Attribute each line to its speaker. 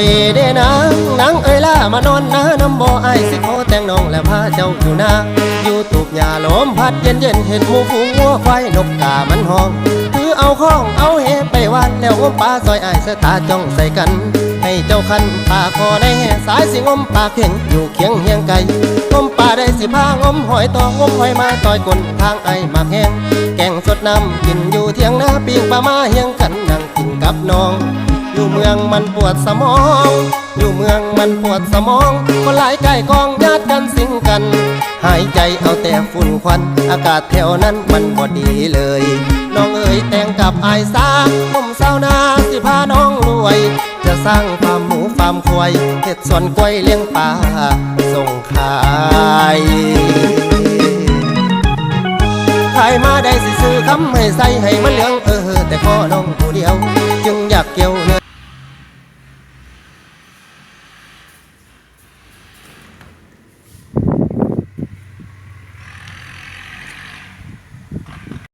Speaker 1: ยเด้นางนางเอ้ยล่ามานอนนาน้ำบ่อไอสิขอแต่งน้องและพาเจ้าอยู่นาอยู่ตูบหญ้าลมพัดเย็นเย็นเห็นหมูฝูงวัวควายนกกามันห้องคือเอาข้องเอาเฮไปวานแล้วงมปลาซอยไอายสตาจ้องใส่กัน ให้เจ้าคันปลาคอได้แห่สายสิงอมปลาเข่งอยู่เคียงเฮียงไก่งมปลาได้สิพางมหอยตองงมหอยมาต่อยกลทางไอมาแห้งแกงสดน้ำกินอยู่เทียงนาปีงปลามาเฮียงกันนั่งกินกับน้อง อยู่เมืองมันปวดสมอง อยู่เมืองมันปวดสมอง คนหลายไก่กองญาติกันสิงกัน หายใจเอาแต่ฝุ่นควัน อากาศแถวนั้นมันบ่ดีเลย น้องเอ๋ยแต่งกับไอายสาผมเศร้านาสิพาน้องรวย จะสร้างฟาร์มหมูฟาร์มควายเห็ดสวนกล้วยเลี้ยงปลาส่งขายขายมาได้สิซื้อคำให้ใส่ให้มันเหลืองเออแต่ขอน้องผู้เดียว จึงอยากเกี่ยว